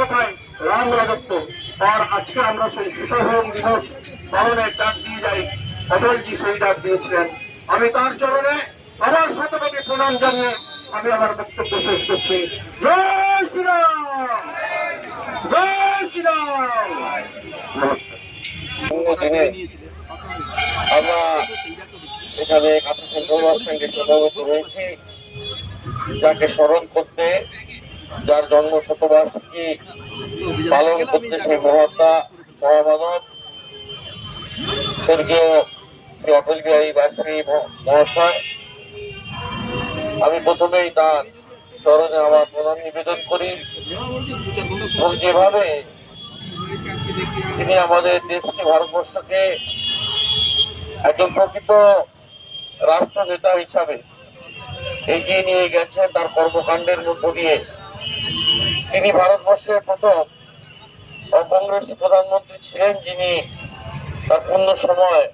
কথায় রাম রাজত্ব। আর আজকে আমরা সেই সুশাসন দিবস পালনের ডাক দিয়ে যাই। অটলজি সেই ডাক দিয়েছিলেন। আমি তার চরণে আবার শতভাবে প্রণাম জানিয়ে আমি আমার বক্তব্য শেষ করছি। আমরা এখানে সমাবেত রয়েছি। যাকে স্মরণ করতে যার জন্ম শতবার্ষিকী পালন করতে সেই মহাত্মা মহামানব। স্বর্গীয় শ্রী অটল বিহারী বাজপেয়ী মহাশয়। আমি প্রথমেই তার চরণে আমার প্রণাম নিবেদন করি। এবং যেভাবে তিনি আমাদের দেশকে, ভারতবর্ষকে একজন প্রকৃত রাষ্ট্র নেতা হিসাবে এগিয়ে নিয়ে গেছেন, তার কর্মকাণ্ডের মধ্য দিয়ে। তিনি ভারতবর্ষের প্রথম কংগ্রেসী প্রধানমন্ত্রী ছিলেন যিনি তার পূর্ণ সময়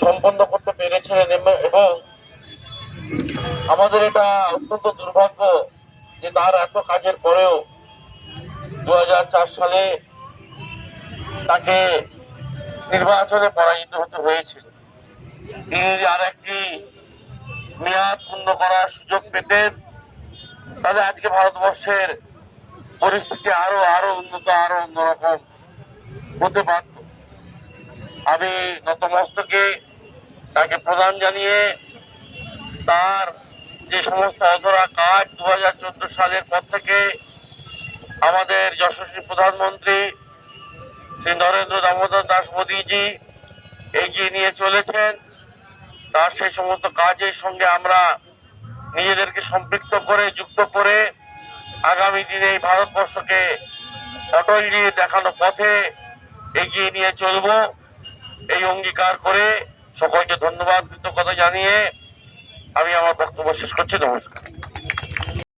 সম্পন্ন করতে পেরেছিলেন এবং- আমাদের এটা অত্যন্ত দুর্ভাগ্য যে তার এত কাজের পরেও দু হাজার চার সালে তাকে নির্বাচনে পরাজিত হতে হয়েছিল। তিনি আর একটি মেয়াদ পূর্ণ করার সুযোগ পেতেন তাহলে আজকে ভারতবর্ষের পরিস্থিতি আরও আরও উন্নত, আরও অন্যরকম হতে পারত। আমি নতমস্তকে তাকে প্রদান জানিয়ে তার যে সমস্ত অধরা কাজ দু হাজার চোদ্দ সালের পর থেকে আমাদের যশস্বী প্রধানমন্ত্রী শ্রী নরেন্দ্র দামোদর দাস মোদীজি এগিয়ে নিয়ে চলেছেন। তার সেই সমস্ত কাজের সঙ্গে আমরা নিজেদেরকে সম্পৃক্ত করে, যুক্ত করে আগামী দিনে এই ভারতবর্ষকে অটল নিয়ে দেখানো পথে এগিয়ে নিয়ে চলব। এই অঙ্গীকার করে সকলকে ধন্যবাদ, কৃতজ্ঞতা জানিয়ে আমি আমার বক্তব্য শেষ করছি। নমস্কার।